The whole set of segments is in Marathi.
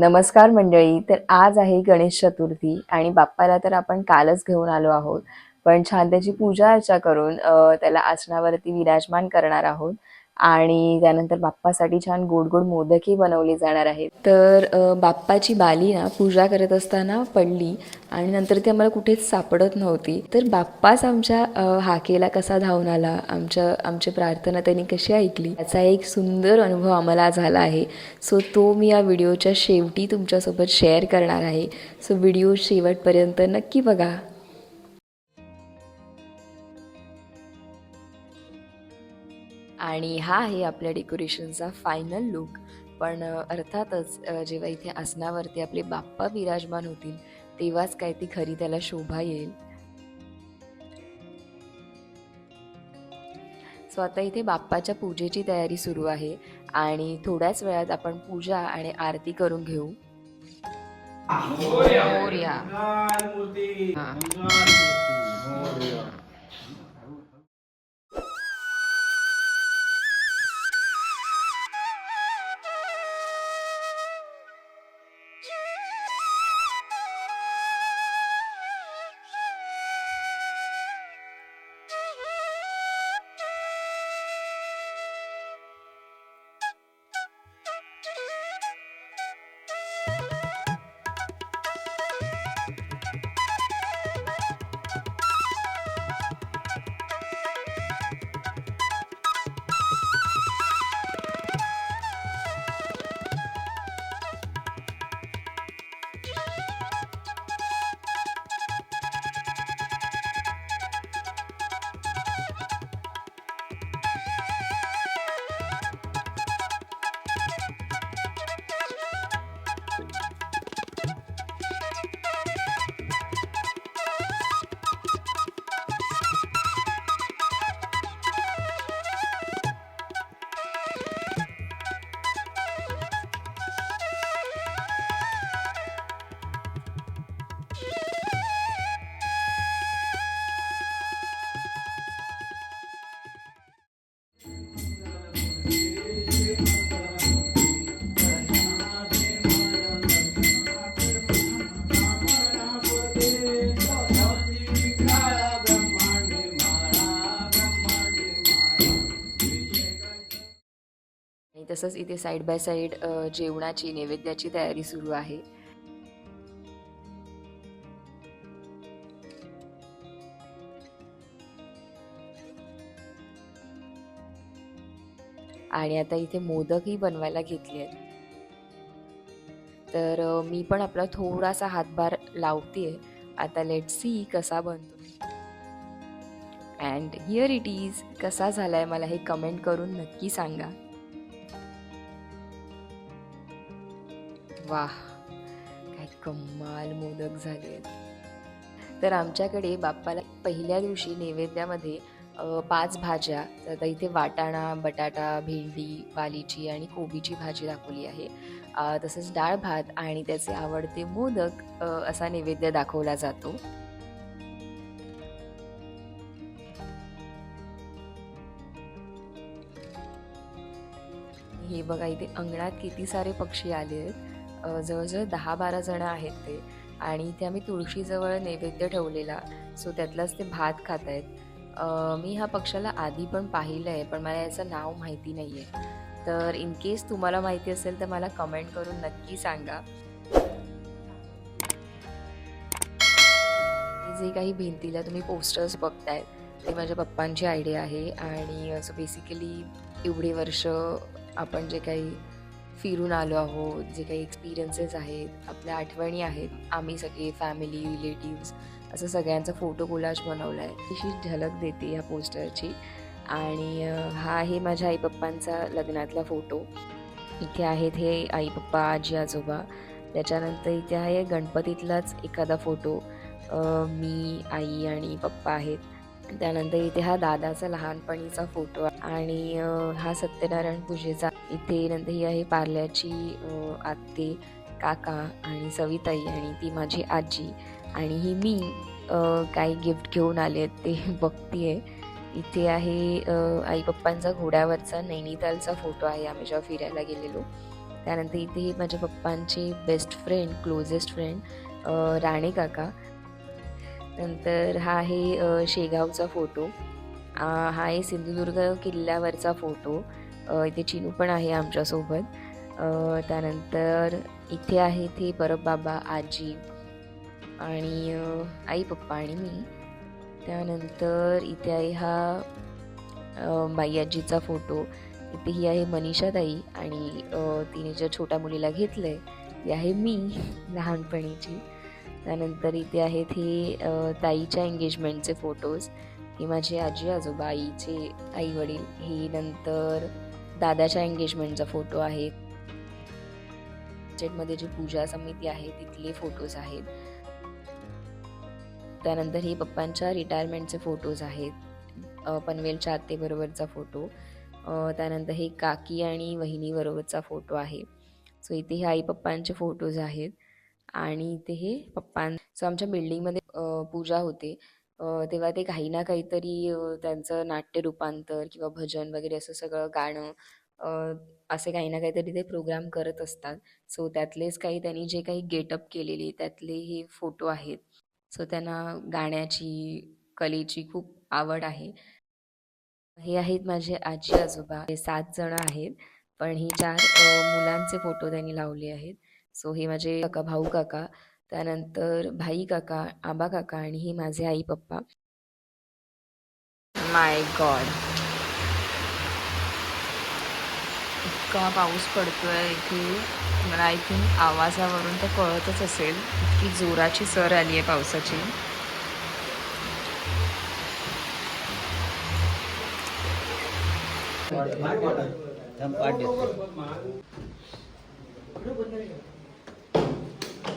नमस्कार मंडळी तर आज आहे गणेश चतुर्थी आणि बाप्पाला तर आपण कालच घेऊन आलो आहोत. पण छान त्याची पूजा अर्चा करून त्याला आसनावरती विराजमान करणार आहोत. आणि त्यानंतर बाप्पासाठी छान गोड गोड मोदकही बनवले जाणार आहेत. तर बाप्पाची बाली ना पूजा करत असताना पडली आणि नंतर ती आम्हाला कुठेच सापडत नव्हती. तर बाप्पाच आमच्या हाकेला कसा धावून आला आमच्या आमची प्रार्थना त्यांनी कशी ऐकली याचा एक सुंदर अनुभव आम्हाला झाला आहे. सो तो मी या व्हिडिओच्या शेवटी तुमच्यासोबत शेअर करणार आहे. सो व्हिडिओ शेवटपर्यंत नक्की बघा. आणि हा आहे आपल्या डेकोरेशनचा फायनल लुक पण अर्थातच जेव्हा इथे आसनावरती आपले बाप्पा विराजमान होतील तेव्हाच काय ती खरी त्याला शोभा येईल. सो आता इथे बाप्पाच्या पूजेची तयारी सुरू आहे आणि थोड्याच वेळात आपण पूजा आणि आरती करून घेऊ. मोरया. तसंच इथे साईड बाय साईड जेवणाची नैवेद्याची तयारी सुरू आहे. आणि आता इथे मोदकही बनवायला घेतले आहेत. तर मी पण आपला थोडासा हातभार लावते आता लेट सी कसा बनतो. अँड हिअर इट इज कसा झालाय मला हे कमेंट करून नक्की सांगा. वा काय कमाल मोदक झाले तर आमच्याकडे बाप्पाला पहिल्या दिवशी नैवेद्यामध्ये पाच भाज्या तर इथे वाटाणा बटाटा भेंडी वालीची आणि कोबीची भाजी दाखवली आहे. तसंच डाळ भात आणि त्याचे आवडते मोदक असा नैवेद्य दाखवला जातो. हे बघा इथे अंगणात किती सारे पक्षी आले आहेत जवळजवळ दहा बारा जणं आहेत ते. आणि ते आम्ही तुळशीजवळ नैवेद्य ठेवलेला. सो त्यातलाच ते भात खात आहेत मी ह्या पक्षाला आधी पण पाहिलं आहे पण मला याचं नाव माहिती नाही आहे तर इन केस तुम्हाला माहिती असेल तर मला कमेंट करून नक्की सांगा. जे काही भिंतीला तुम्ही पोस्टर्स बघताय ते माझ्या पप्पांची आयडिया आहे. आणि असं बेसिकली एवढे वर्ष आपण जे काही फिरून आलो आहोत जे काही एक्सपिरियन्सेस आहेत आपल्या आठवणी आहेत आम्ही सगळे फॅमिली रिलेटिव्स असं सगळ्यांचा फोटो कोलाज बनवला आहे तशी झलक देते या पोस्टरची आणि हा आहे माझ्या आई पप्पांचा लग्नातला फोटो इथे आहेत हे आई पप्पा आजी आजोबा. त्याच्यानंतर इथे आहे गणपतीतलाच एखादा फोटो मी आई आणि पप्पा आहेत. त्यानंतर इथे हा दादाचा लहानपणीचा फोटो आणि हा सत्यनारायण पूजेचा इथे नंतर ही आहे पार्ल्याची आत्ते काका आणि सविताई आणि ती माझी आजी आणि ही मी काही गिफ्ट घेऊन आले आहेत ते बघतीये. इथे आहे आई पप्पांचा घोड्यावरचा नैनितालचा फोटो आहे आम्ही जेव्हा फिरायला गेलेलो. त्यानंतर इथे माझ्या पप्पांचे best friend closest friend Rane काका. नंतर हा आहे शेगावचा फोटो हा आहे सिंधुदुर्ग किल्ल्यावरचा फोटो इथे चिनू पण आहे आमच्यासोबत. त्यानंतर इथे आहे ते परब बाबा आजी आणि आई पप्पा आणि मी. त्यानंतर इथे आहे हा बाई आजीचा फोटो. इथे ही आहे मनीषा ताई आणि तिने ज्या छोट्या मुलीला घेतलं आहे ती आहे मी लहानपणीची. त्यानंतर इथे आहेत हे ताईच्या एंगेजमेंटचे फोटोज हे माझे आजी आजोबा आईचे आई वडील हे नंतर दादाच्या एंगेजमेंटचा फोटो आहे. मध्ये जी पूजा समिती आहे तिथले फोटोज आहेत. त्यानंतर हे पप्पांच्या रिटायरमेंटचे फोटोज आहेत. पनवेलच्या आत्तेबरोबरचा फोटो त्यानंतर हे काकी आणि वहिनीबरोबरचा फोटो आहे. सो इथे हे आई पप्पांचे फोटोज आहेत. आणि इथे हे पप्पां सो आमच्या बिल्डिंगमध्ये पूजा होते. तेव्हा ते काही ना काहीतरी त्यांचं नाट्य रूपांतर किंवा भजन वगैरे असं सगळं गाणं असे काही ना काहीतरी ते प्रोग्राम करत असतात. सो त्यातलेच काही त्यांनी जे काही गेटअप केलेले त्यातले हे फोटो आहेत. सो त्यांना गाण्याची कलेची खूप आवड आहे. हे आहेत माझे आजी आजोबा. हे सात जण आहेत पण ही चार मुलांचे फोटो त्यांनी लावले आहेत. सो हे माझे काका भाऊ काका. त्यानंतर भाई काका आबा काका आणि हे माझे आई पप्पा. माय गॉड इतका पाऊस पडतोय इथे मला आय थिंक आवाजावरून तर कळतच असेल इतकी जोराची सर आली आहे पावसाची.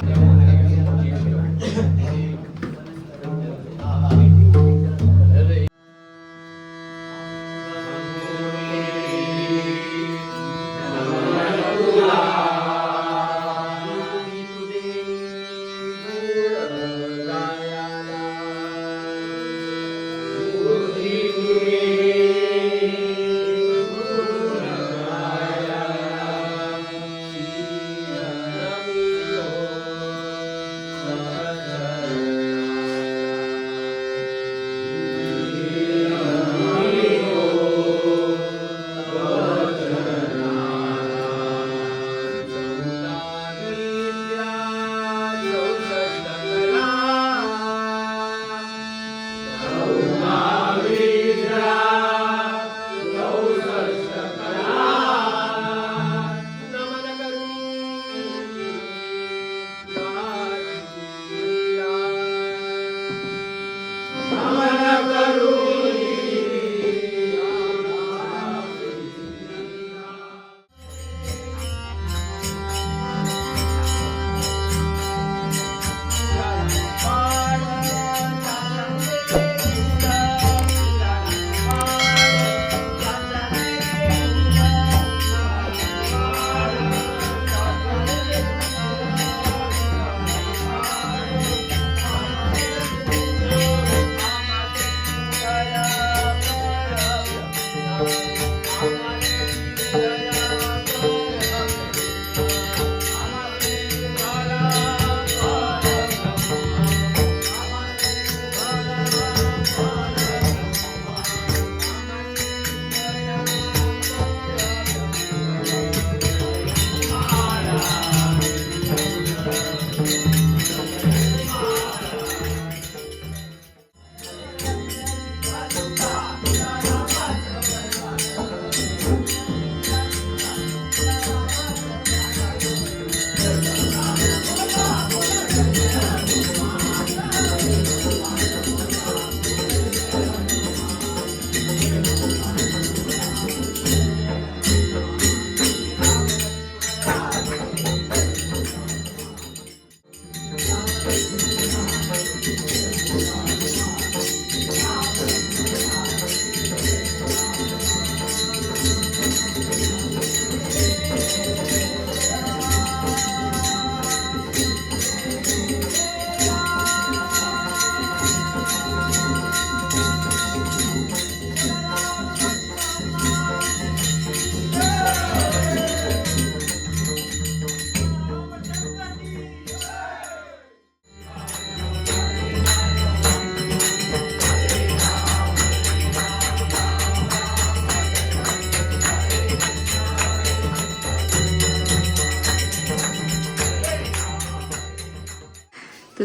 पाठ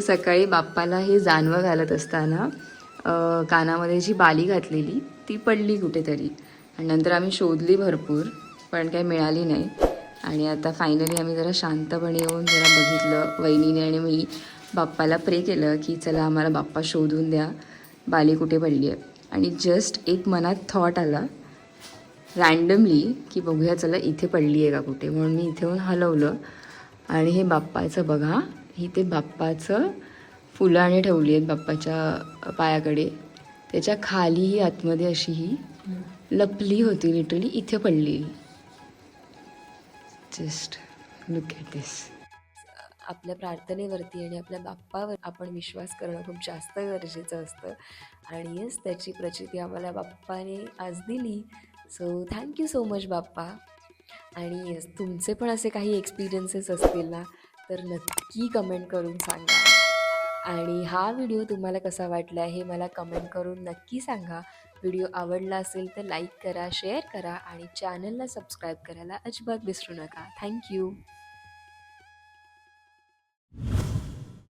सकाळी बाप्पाला हे जानवं घालत असताना कानामध्ये जी बाली घातलेली ती पडली कुठेतरी. आणि नंतर आम्ही शोधली भरपूर पण काही मिळाली नाही. आणि आता फायनली आम्ही जरा शांतपणे येऊन जरा बघितलं वहिनीने आणि मी. बाप्पाला प्रे केलं की चला आम्हाला बाप्पा शोधून द्या बाली कुठे पडली आहे. आणि जस्ट एक मनात थॉट आला रँडमली की बघूया चला इथे पडली आहे का कुठे. म्हणून मी इथे येऊन हलवलं. आणि हे बाप्पाचं बघा ही ते बाप्पाचं फुलाने ठेवली आहेत बाप्पाच्या पायाकडे. त्याच्याखाली ही आतमध्ये अशी ही लपली होती लिटरली इथे पडली जस्ट लुक ॲट दिस आपल्या प्रार्थनेवरती आणि आपल्या बाप्पावर आपण विश्वास करणं खूप जास्त गरजेचं असतं. आणि येस त्याची प्रचिती आम्हाला बाप्पाने आज दिली. So thank you so much बाप्पा. आणि येस तुमचे पण असे काही एक्सपिरियन्सेस असतील ना तर नक्की कमेंट करून सांगा. आणि हा व्हिडिओ तुम्हाला कसा वाटला हे मला कमेंट करून नक्की सांगा. व्हिडिओ आवडला असेल तर लाईक करा शेअर करा आणि चॅनलला सबस्क्राईब करायला अजिबात विसरू नका. थँक्यू